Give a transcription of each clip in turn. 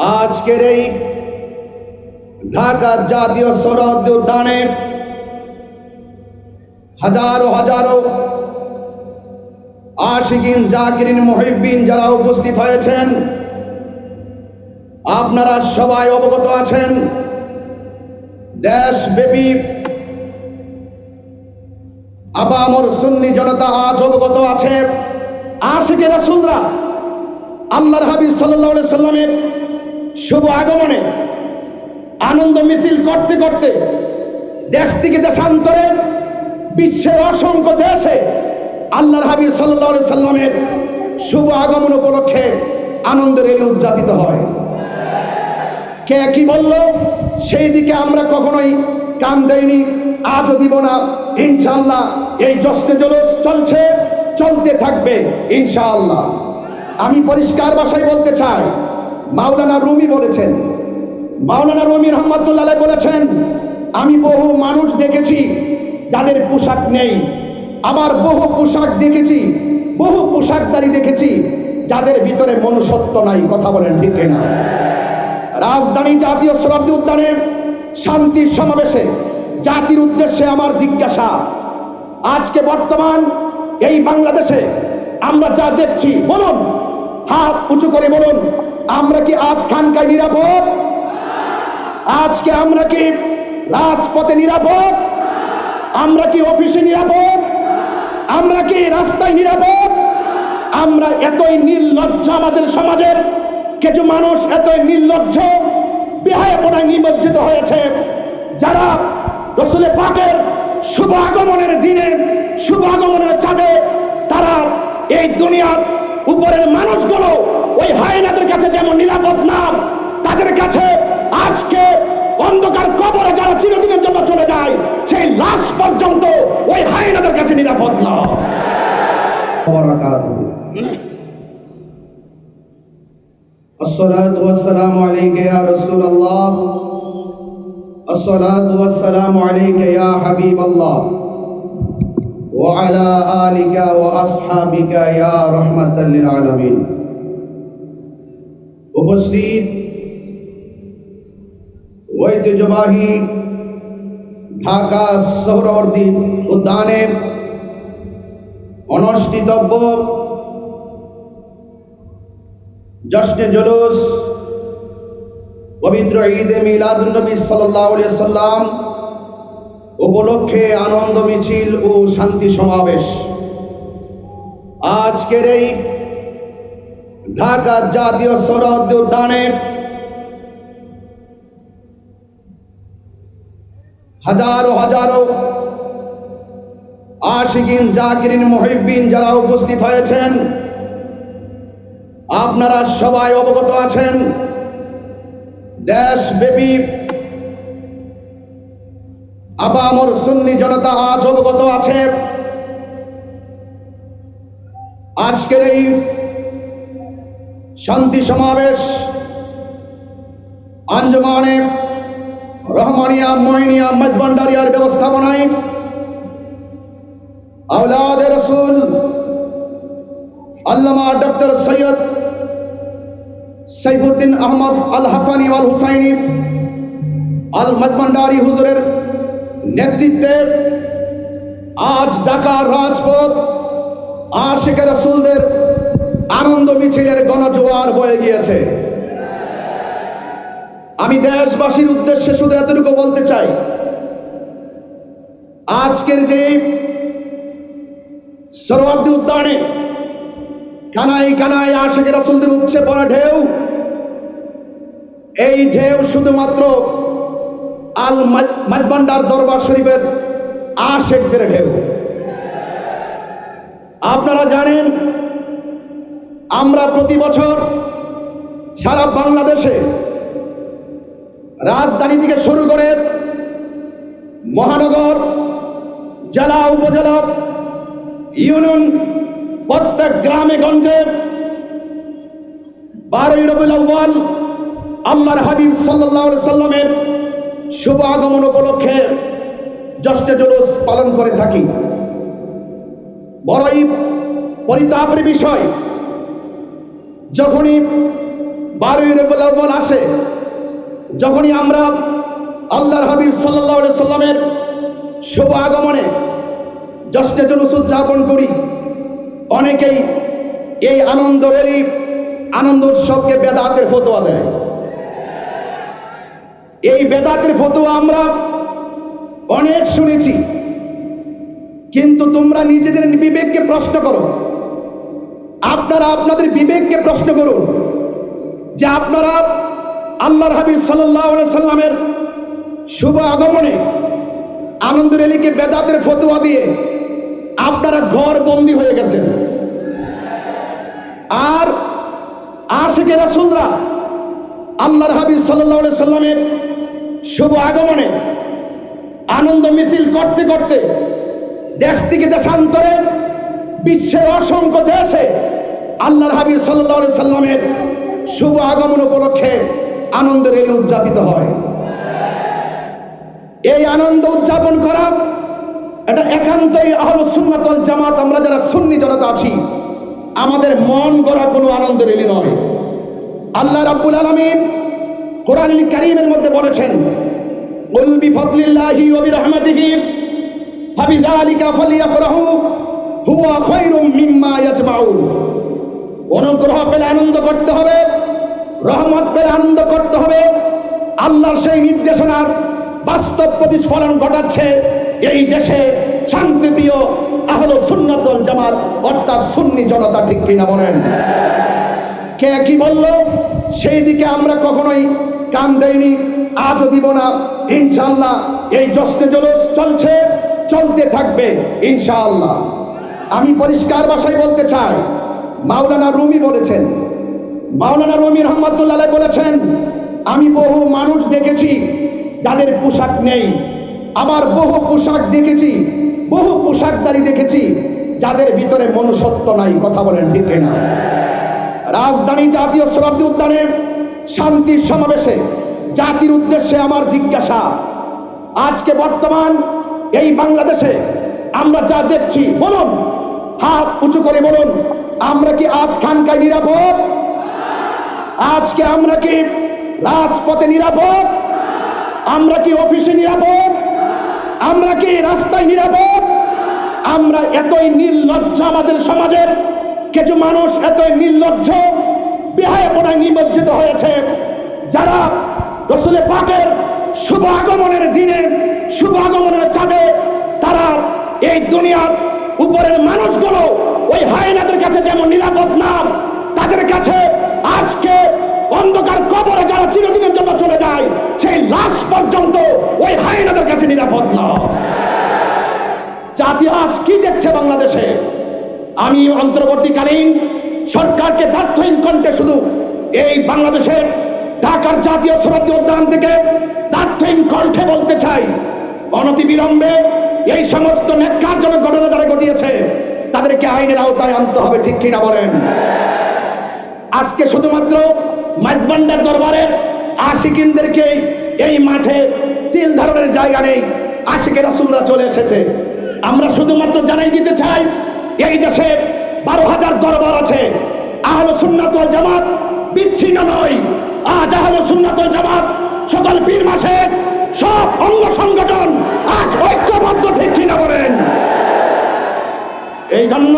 আজকের এই ঢাকা জাতীয় সৌরদ্য উদ্যানে হাজারো হাজারো আশিকিন জাকিরিন মহিবিন যারা উপস্থিত হয়েছেন, আপনারা সবাই অবগত আছেন, দেশব্যাপী আবামর সুন্নি জনতা আজ অবগত আছে। আশিকে রাসুলরা, আল্লাহর হাবিব সাল্লাহ সাল্লামের শুভ আগমনে আনন্দ মিছিল করতে করতে দেশ থেকে দেশান্তরে বিশ্বের অসংখ্য দেশে আল্লাহর হাবিব সাল্লাহ সাল্লামের শুভ আগমন উপলক্ষে আনন্দের রেলি উদযাপিত হয়। কে কি বলল? সেই দিকে আমরা কখনোই কান দেইনি, আজও দিব না। ইনশাল্লাহ এই জশ্নে জলস চলছে, চলতে থাকবে, ইনশাআল্লাহ। আমি পরিষ্কার ভাষায় বলতে চাই মাওলানা রুমি বলেছেন, মাওলানা রুমি রহমতুল্লাহ বলেছেন, আমি বহু মানুষ দেখেছি যাদের পোশাক নেই। আবার বহু পোশাক দেখেছি, বহু পোশাকদারি দেখেছি যাদের ভিতরে মনুষ্যত্ব নাই, কথা বলেন ঠিক না রাজধানী জাতীয় শ্রদ্ধা উদ্যানে শান্তির সমাবেশে জাতির উদ্দেশ্যে আমার জিজ্ঞাসা, আজকে বর্তমান এই বাংলাদেশে আমরা যা দেখছি, বলুন, হাত উঁচু করে বলুন আমরা কি আজ খানকায় নিরাপদ? আজকে আমরা কি রাজপথে নিরাপদ? আমরা কি অফিসে নিরাপদ? আমরা কি রাস্তায় নিরাপদ? আমরা এতই নির্লজ্জ আমাদের সমাজের কিছু মানুষ এতই নির্লজ্জ, বিহায়পনায় নিমজ্জিত হয়েছে, যারা রসুলে পাকের শুভ আগমনের দিনে, শুভ আগমনের চাঁদে তারা এই দুনিয়ার উপরের মানুষগুলো ওই হায়নাদের কাছে যেমন নিরাপদ না তাদের কাছে আজকে অন্ধকার কবরে যারা চিরদিনের জন্য চলে যায় সেই লাশ পর্যন্ত ওই হায়নাদের কাছে নিরাপদ না বারাকাতুহু الصلاة والسلام عليك يا رسول الله الصلاة والسلام عليك يا حبيب الله وعلى آلك وأصحابك يا رحمة للعالمين উপস্থিত ঐতিহ্যবাহী ঢাকা সোহরবর্তী উদ্যানে অনুষ্ঠিতব্য জশ্নে জুলুস পবিত্র ঈদে মিলাদুন্নবী সাল্লাহ সাল্লাম উপলক্ষে আনন্দ, মিছিল ও শান্তি সমাবেশ। আজকের এই ঢাকা জাতীয় সৌরদ্য উদ্যানে হাজারো হাজারো আশিকিন, জাকিরিন মহিবিন যারা উপস্থিত হয়েছেন, আপনারা সবাই অবগত আছেন। দেশব্যাপী আবামর সুন্নি জনতা আজ অবগত আছে। আজকের এই শান্তি সমাবেশ আঞ্জমানে রহমানিয়া, মইনিয়া, মজবান্ডারিয়ার ব্যবস্থাপনায় আওলাদ রসুল আল্লামা ডক্টর সৈয়দ সাইফুদ্দিন আহমদ আল হাসানি আল হুসাইনি আল মজমান্ডারি হুজুরের নেতৃত্বে আজ ঢাকার রাজপথ আশিকের রসুলদের আনন্দ মিছিলের গণজোয়ার বয়ে গিয়েছে। আমি দেশবাসীর উদ্দেশ্যে শুধু এতটুকু বলতে চাই, আজকের যে সরোয়ার্দি উদ্যানে কানাই কানাই আশেকের রাসুলদের উচ্ছে পড়া ঢেউ, এই ঢেউ শুধুমাত্র আল মাজবান্ডার দরবার শরীফের আশেকদের ঢেউ। আপনারা জানেন, আমরা প্রতি বছর সারা বাংলাদেশে রাজধানী থেকে শুরু করে মহানগর, জেলা, উপজেলা, ইউনিয়ন, প্রত্যেক গ্রামে, গঞ্জে বারোই আউ্বাল আল্লাহর হাবিব সাল্লাহ সাল্লামের শুভ আগমন উপলক্ষে জশ্নে জুলুস পালন করে থাকি। বড়ই পরিতাপের বিষয়, যখনই বারোই রবিউল আউ্বাল আসে, যখনই আমরা আল্লাহর হাবিব সাল্লাহ সাল্লামের শুভ আগমনে জশ্নে জুলুস উদযাপন করি, অনেকেই এই আনন্দ রেলি আনন্দ উৎসবকে বেদাতের ফতোয়া দেয়। এই বেদাতের ফতোয়া আমরা অনেক শুনেছি। কিন্তু তোমরা নিজেদের বিবেককে প্রশ্ন করো। আপনারা আপনাদের বিবেককে প্রশ্ন করুন যে আপনারা আল্লাহর হাবিব সাল্লাহ সাল্লামের শুভ আগমনে আনন্দ রেলিকে বেদাতের ফতোয়া দিয়ে আপনারা ঘর বন্দি হয়ে গেছেন। আর আশিকে রাসুলরা আল্লাহর হাবিব সাল্লাহ সাল্লামের শুভ আগমনে আনন্দ মিছিল করতে করতে দেশ থেকে দেশান্তরে বিশ্বের অসংখ্য দেশে আল্লাহর হাবিব সাল্লাহ সাল্লামের শুভ আগমন উপলক্ষে আনন্দ রেলি উদযাপিত হয়। এই আনন্দ উদযাপন করা এটা একান্তই আহল সুন্নাতল জামাত, আমরা যারা সুন্নি জনতা আছি, আমাদের মন গড়া কোনো আনন্দ রেলি নয়। আল্লাহ রাব্বুল আলামিন কোরআন কারীমের মধ্যে বলেছেন, কুল বিফদলিল্লাহি ওয়া বিরহমাতিহি, ফাবিযালিকা ফালইফরাহু হুয়া খায়রুম মিম্মা ইয়াজমাউন। অনুগ্রহ পেলে আনন্দ করতে হবে, রহমত পেলে আনন্দ করতে হবে। আল্লাহর সেই নির্দেশনার বাস্তব প্রতিস্ফলন ঘটাচ্ছে এই দেশে শান্তিপ্রিয় আহল সুন্নাতল জামাত, অর্থাৎ সুন্নি জনতা, ঠিক কিনা বলেন? কে কি বলল? সেই দিকে আমরা কখনোই কান দেইনি, আজও দিব না। ইনশাআল্লাহ এই জশ্নে জলস চলছে, চলতে থাকবে, ইনশাআল্লাহ। আমি পরিষ্কার ভাষায় বলতে চাই, মাওলানা রুমি বলেছেন, মাওলানা রুমি রহমতুল্লাহ বলেছেন, আমি বহু মানুষ দেখেছি যাদের পোশাক নেই। আবার বহু পোশাক দেখেছি, বহু পোশাকদারি দেখেছি, যাদের ভিতরে মনুষ্যত্ব নাই, কথা বলেন ঠিক কিনা? রাজধানী জাতীয় শতাব্দী উদ্যানে শান্তির সমাবেশে জাতির উদ্দেশ্যে আমার জিজ্ঞাসা। আজকে বর্তমান এই বাংলাদেশে আমরা যা দেখছি, বলুন, হাত উঁচু করে বলুন, আমরা কি আজ খানকায় নিরাপদ? আজকে আমরা কি রাজপথে নিরাপদ? আমরা কি অফিসে নিরাপদ? আমরা কি রাস্তায় নিরাপদ? আমরা এতই নির্লজ্জ আমাদের সমাজের কিছু মানুষ এতই নির্লজ্জ বিহায়পনায় নিমজ্জিত হয়েছে, যারা রসুলের পাকের শুভ আগমনের দিনে, শুভ আগমনের চাঁদে তারা এই দুনিয়ার উপরের মানুষগুলো ওই হায়নাদের কাছে যেমন নিরাপদ না তাদের কাছে আজকে অন্ধকার কবরে যারা চিরদিনের জন্য চলে যায়, সেই লাশ পর্যন্ত ওই হায়নাদের কাছে নিরাপদ না। জাতি আজ কি দেখছে বাংলাদেশে? আমি অন্তর্বর্তীকালীন সরকারকে দার্থহীন কণ্ঠে শুধু এই বাংলাদেশের ঢাকার জাতীয় সমাধি উদ্যান থেকে দার্থহীন কণ্ঠে বলতে চাই, অনতি বিলম্বে এই সমস্ত ন্যাক্কারজনক ঘটনা যারা ঘটিয়েছে, তাদেরকে আইনের আওতায় আনতে হবে, ঠিক কিনা বলেন? আজকে শুধুমাত্র মাইজবান্ডার দরবারের আশিকিনদেরকে এই মাঠে তিল ধারণের জায়গা নেই, আশিকের রাসুলরা চলে এসেছে। আমরা শুধুমাত্র জানাই দিতে চাই এই দেশে বারো হাজার দরবার আছে। আহল সুন্নাতল জামাত বিচ্ছিন্ন নয়। আজ আহল সুন্নাতল জামাত সকল পীর মাসে সব অঙ্গ সংগঠন আজ ঐক্যবদ্ধ, ঠিক কিনা বলেন? এই জন্য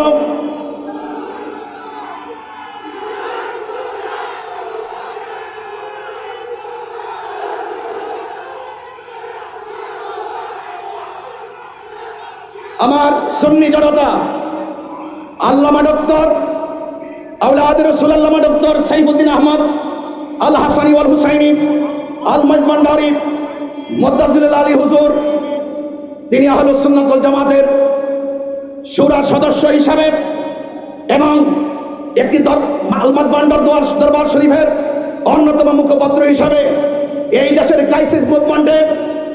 আমার সুন্নি জনতা আল্লামা ডক্টর আউলাদ রসুল আল্লামা ডক্টর সাইফুদ্দিন আহমদ, আল হাসানি ওয়াল হুসাইনি, আল মাজমান্ডারি মদ্দাজুল আলী হুজুর, তিনি আহলুস সুন্নাতুল জামাতের সুরার সদস্য হিসাবে এবং একটি আলমাজ বান্ডার দোয়ার দরবার শরীফের অন্যতম মুখপাত্র হিসাবে এই দেশের ক্রাইসিস মুভমেন্টে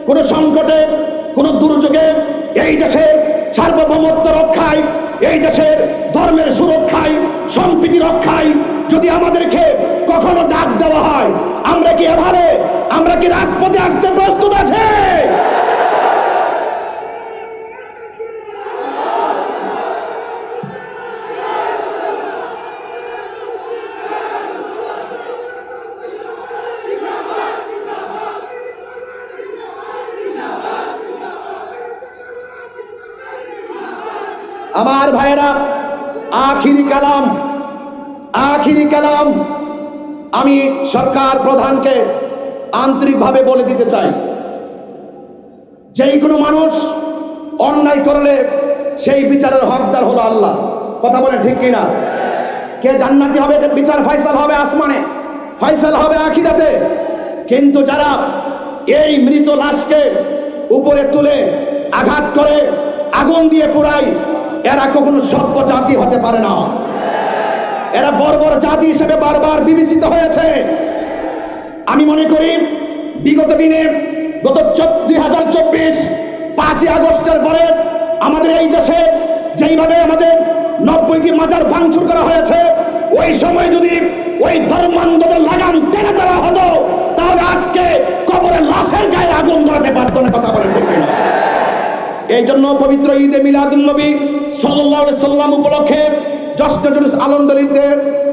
কোনো সংকটে, কোনো দুর্যোগে এই দেশের সার্বভৌমত্ব রক্ষায়, এই দেশের ধর্মের সুরক্ষায়, সম্প্রীতি রক্ষায় যদি আমাদেরকে কখনো ডাক দেওয়া হয়, আমরা কি এভাবে, আমরা কি রাজপথে আসতে প্রস্তুত আছে? ভাইয়েরা, আখিরি কালাম আখিরি কালাম আমি সরকার প্রধানকে আন্তরিকভাবে বলে দিতে চাই। যেই কোনো মানুষ অন্যায় করলে সেই বিচারের হকদার হলো আল্লাহ। কথা বলে ঠিক কিনা? কে জান্নাতি হবে বিচার ফয়সাল হবে আসমানে ফয়সাল হবে আখিরাতে। কিন্তু যারা এই মৃত লাশকে উপরে তুলে আঘাত করে, আগুন দিয়ে পুরায় এরা কখনো সভ্য জাতি হতে পারে না এরা বর্বর জাতি হিসেবে বারবার বিবেচিত হয়েছে আমি মনে করি, বিগত দিনে গত দুই হাজার চব্বিশ পাঁচই আগস্টের পরে আমাদের এই দেশে যেইভাবে আমাদের নব্বইটি মাজার ভাঙচুর করা হয়েছে, ওই সময় যদি ওই ধর্মান্ধদের লাগাম টেনে দেওয়া হতো, তাহলে আজকে কবরের লাশের গায়ে আগুন ধরাতে পারতো না, কথা কিনা? এই জন্য পবিত্র ঈদে মিলাদুল নবী সাল্লাম উপলক্ষে জশ্ন জুলুস আনন্দলিতে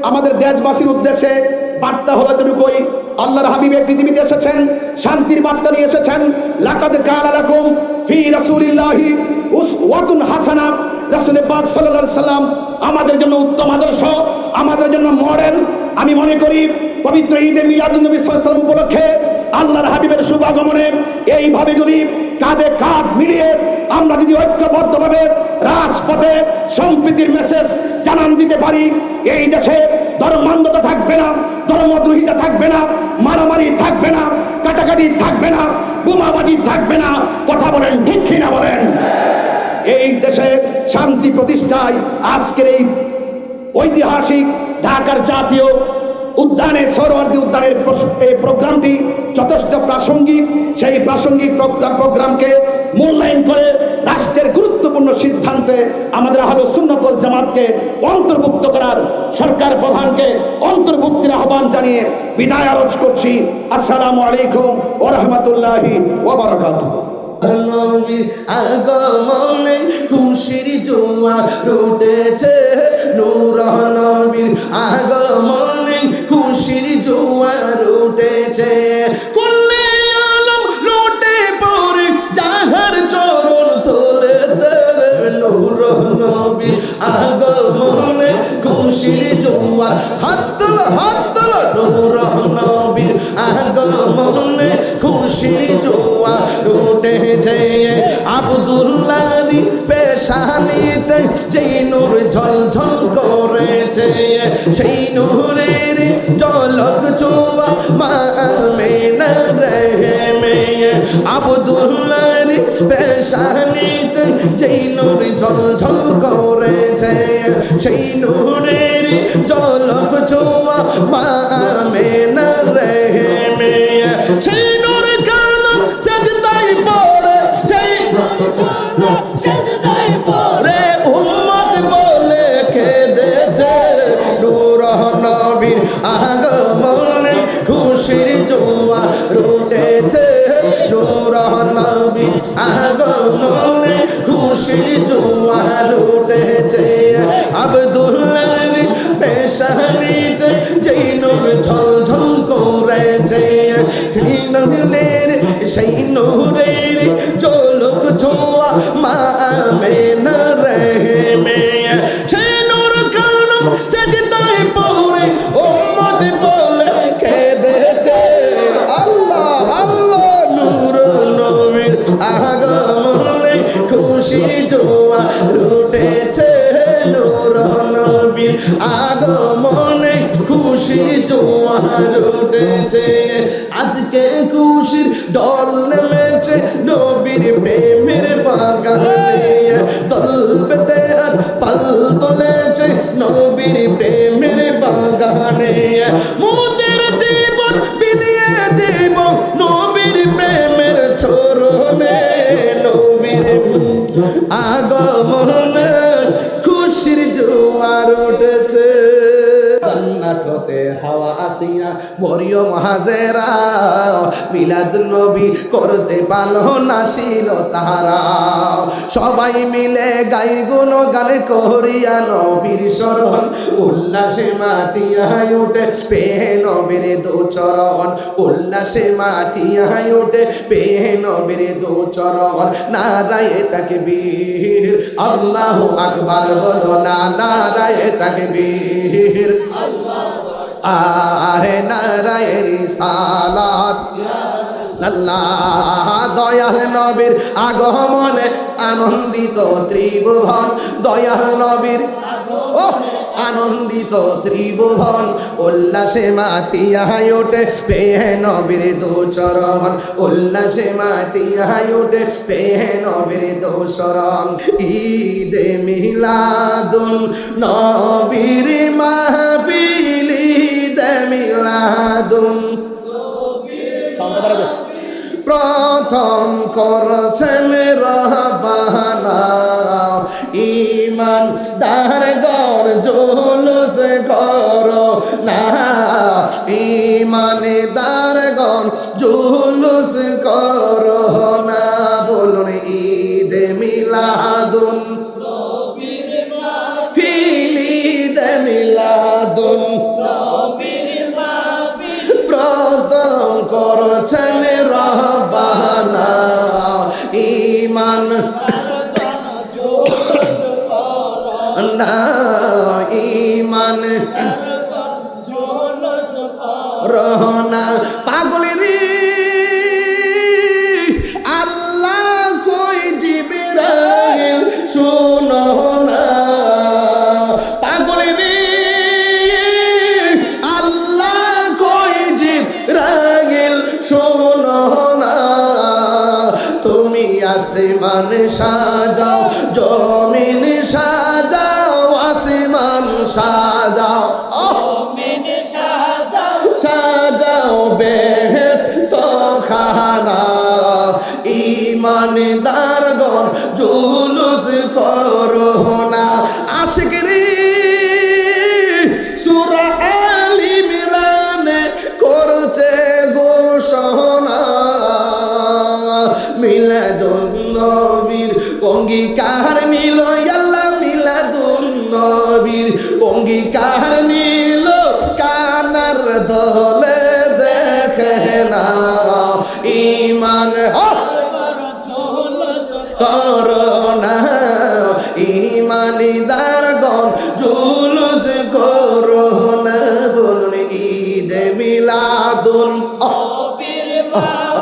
আমাদের দেশবাসীর উদ্দেশ্যে বার্তা হলো এতটুকুই। আল্লাহর হাবিবে পৃথিবীতে এসেছেন, শান্তির বার্তা নিয়ে এসেছেন। লাকাদ কানা লাকুম ফি রাসূলিল্লাহি উসওয়াতুন হাসানা। রাসূল পাক সাল্লাল্লাহু সাল্লাম আমাদের জন্য উত্তম আদর্শ, আমাদের জন্য মডেল। আমি মনে করি পবিত্র ঈদে মিলাদুল নবী সাল্লাল্লাহু উপলক্ষে আল্লাহর হাবিবের শুভাগমনে এইভাবে যদি কাঁধে কাঁধ মিলিয়ে আমরা যদি ঐক্যবদ্ধভাবে রাজপথে সম্প্রীতির মেসেজ জানান দিতে পারি, এই দেশে ধর্মান্ধতা থাকবে না, ধর্মদ্রোহিতা থাকবে না, মারামারি থাকবে না, কাটাকাটি থাকবে না, বোমাবাজি থাকবে না, কথা বলেন ঠিক কিনা বলেন? এই দেশে শান্তি প্রতিষ্ঠায় আজকের এই ঐতিহাসিক ঢাকার জাতীয় উদ্যানে সৌরবর্তী উদ্যানের এই প্রোগ্রামটি যথেষ্ট প্রাসঙ্গিক। সেই প্রাসঙ্গিক প্রোগ্রাম- প্রোগ্রামকে মূল্যায়ন করে রাষ্ট্রের গুরুত্বপূর্ণ সিদ্ধান্তে আমাদের আহল সুন্নতল জামাতকে অন্তর্ভুক্ত করার সরকার প্রধানকে অন্তর্ভুক্তির আহ্বান জানিয়ে বিদায় আরজ করছি। আসসালামু আলাইকুম ও রহমতুল্লাহি আগমনে খুশির জোয়ার উঠেছে। নূর নবীর আগমনে খুশির জোয়ার উঠেছে। কুল্লে নূর নূর পেশানিতে যেই নূর ঝলঝল করেছে সেই নূরের পেশানিতে যেই নূর ঝলঝল করেছে, সেই নূরের জলক ছোয়া মা আমেনা রহমে সেই নূর কারণ সেজদাই পড়ে, সেই পেশানিতে যেই নূর ঝলঝল করেছে সেই নূরের চোলক ছোয়া মা আমেনা আগমনে খুশির জোয়ার উঠেছে। হতে হাওয়া আসিয়া মরিয় মহাজেরা। মিলাদুল নবী করতে পারল না ছিল তাহারা। সবাই মিলে গাই গুণ গানে করিয়া নবীর স্মরণ উল্লাসে মাতিয়াই উঠে পেহে নবীর দোচরণ। উল্লাসে মাটিয়াই উঠে পেহে নবীর দোচরণ। নারায়ে তাকে বীর আল্লাহ আকবার বলো না, নারায়ে তাকে বীর আরে নারায়ের সালাত। আল্লাহ দয়াল নবীর আগমনে আনন্দিত ত্রিভুবন। দয়াল নবীর ও আনন্দিত ত্রিভুবন। উল্লাসে মাতিয়াই ওঠে পেহে নবীর দোচরণ উল্লাসে মাতিয়াই ওঠে পেহে নবীর দোচরণ ঈদে মিলাদুন নবীর মাহফিল প্রথম করছেন রহবানা। ইমান দার গর জোলস কর না। ইমানে দার গর জুলুস কর না। বলুন ঈদ মিলাদুন। না ইমান রহনা। পাগলের আশিকরি সুরা আলি মিরানে করছে ঘোষণা মিলাদুন নবীর অঙ্গীকার মিল আল্লাহ মিলাদুন নবীর অঙ্গীকার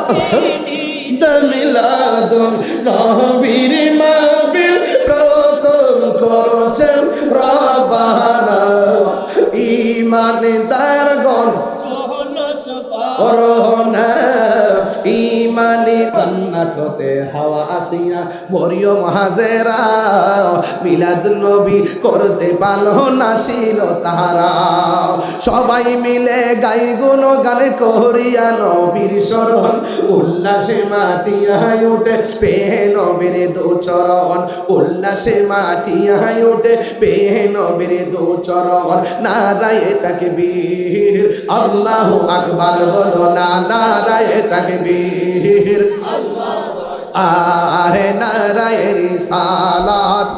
মিলাদুন নবীর মাহফিল প্রথম করছেন রবানা ইমানদার গণ জান্নাত হাওয়া আসিয়া মরিয় মহাজেরা মিলাদুল নবী করতে পারল না ছিল তাহারা। সবাই মিলে গাই গুণ গানে করিয়া নবীর স্মরণ উল্লাসে মাতিয়াই উঠে পেহে নবীর দোচরণ, উল্লাসে মাটিয়াই উঠে পেহে নবীর দোচরণ। নারায়ে তাকে বীর আল্লাহ আকবার বলো না, নারায়ে তাকে বীর আরে নারায়ণ সালাত।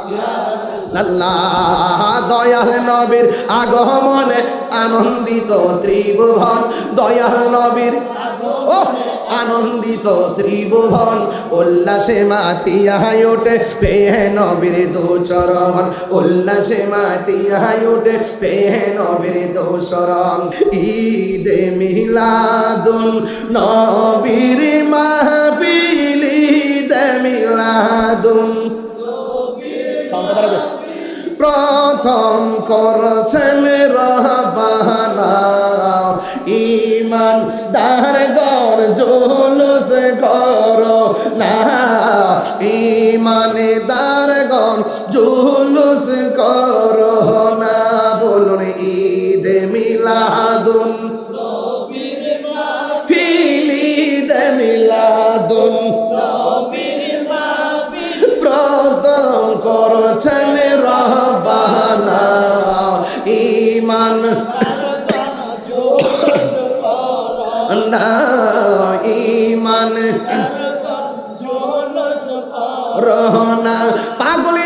আল্লাহ দয়াল নবীর আগমনে আনন্দিত ত্রিভুবন। দয়াল নবীর ও আনন্দিত ত্রিভুবন উল্লাসে মাতিয়াই ওঠে পেহে নবীর দোচরণ। উল্লাসে মাতিয়াই ওঠে পেহে নবীর দোচরণ। ঈদে মিলাদুন নবীর মাহফিল ঈদে মিলাদুন। প্রথম করছেন রহবানা। ইমান দার গর জুলুস কর না। ইমানে দার গর জুলুস কর না। বলুন ঈদ মিলাদুন। ফিলিদ মিলাদুন। প্রথম করছেন রহবানা। ইমান না ইমান। রহনা পাগল